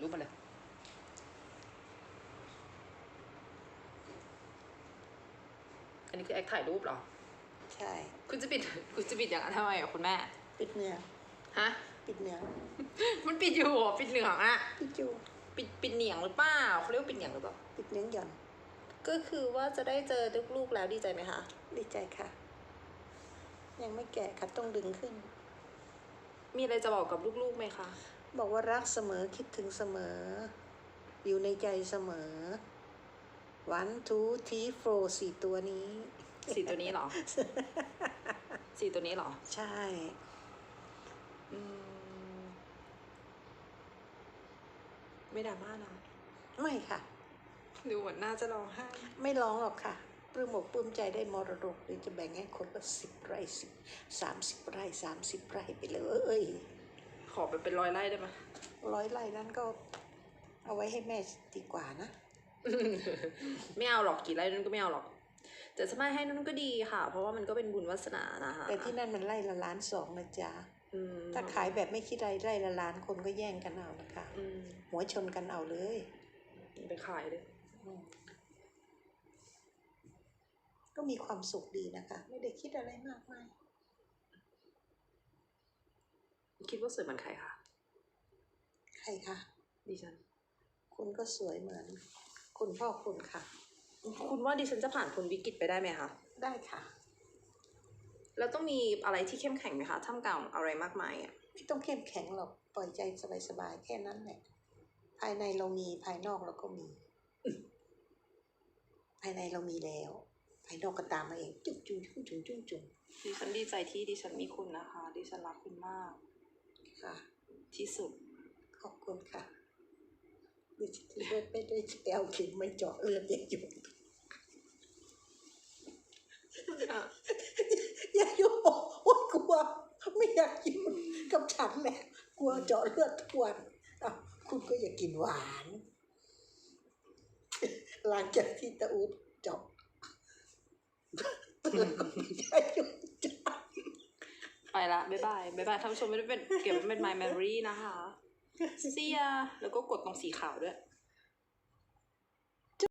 รูปมาเลยอันนี้คือแอคถ่ายรูปเหรอ ใช่ คุณจะปิดคุณจะปิดอย่างนั้นทำไมอะคุณแม่ ปิดเนื้อฮะ ปิดเนื้อมันปิดอยู่เหรอปิดเหลืองอะปิดจูปิดปิดเหนียงหรือเปล่าเขาเรียกว่าปิดเหนียงหรือเปล่า ปิดเนื้อหย่อนก็คือว่าจะได้เจอลูกๆแล้วดีใจไหมคะ ดีใจค่ะ ยังไม่แก่ค่ะต้องดึงขึ้น มีอะไรจะบอกกับลูกๆไหมคะ บอกว่ารักเสมอคิดถึงเสมอ อยู่ในใจเสมอ one two three four สี่ตัวนี้ สีตัวนี้เหรอ สีตัวนี้เหรอ ใช่อืมไม่ดราม่านะไม่ค่ะ ดูเหมือนน่าจะร้องไห้ไม่ร้องหรอกค่ะปลื้มอกปลื้มใจได้มรดกหรือจะแบ่งให้คนละสิบไร่สิบสามสิบไร่สามสิบไร่ไปเลยข อไปเป็นร้อยไร่ได้ไหมร้อยไร่นั้นก็ เอาไว้ให้แม่ดีกว่านะ ไม่เอาหรอกกี่ไร่นั่นก็ไม่เอาหรอก แต่สมัยให้นั่นก็ดีค่ะ เพราะว่ามันก็เป็นบุญวาสนานะคะแต่ที่นั่นมันไร่ละล้านสองนะจ๊ะอืมถ้าขายแบบไม่คิดไรไร่ละล้านคนก็แย่งกันเอานะคะอืมหัวชนกันเอาเลยไปขายเลยอืมก็มีความสุขดีนะคะ ไม่ได้คิดอะไรมากมาย คิดว่าสวยเหมือนใครคะ ใครคะ ดิฉัน คุณก็สวยเหมือน คุณพ่อคุณค่ะ คุณว่าดิฉันจะผ่านพ้นวิกฤตไปได้ไหมคะ ได้ค่ะ แล้วต้องมีอะไรที่เข้มแข็งไหมคะท่ามกลางอะไรมากมายอะ ไม่ต้องเข้มแข็งหรอก ปล่อยใจสบายๆ แค่นั้นแหละ ภายในเรามีภายนอกเราก็มี ภายในเรามีแล้ว ภายนอกก็ตามมาเอง จุ๊บจุ๊บจุ๊บจุ๊บจุ๊บจุ๊บดิฉันดีใจที่ดิฉันมีคุณนะคะ ดิฉันรักคุณมาก ค่ะ ที่สุดขอบคุณค่ะดิฉันไม่ไม่ได้ไปเอาเข็มไม่เจาะเลือดอย่าหยุดอย่าหยุดโอ๊ยกลัวไม่อยากกินกับฉันแหละกลัวเจาะเลือดทุกวันอ้าวคุณก็อย่ากินหวานหลังจากที่ตาอูดเจาะอย่าหยุดจ้ะ ไปละบ๊ายบายบ๊ายบายท่านผู้ชมไม่ได้เป็นเก็บเป็น my memory นะคะเสียแล้วก็กดตรงสีขาวด้วย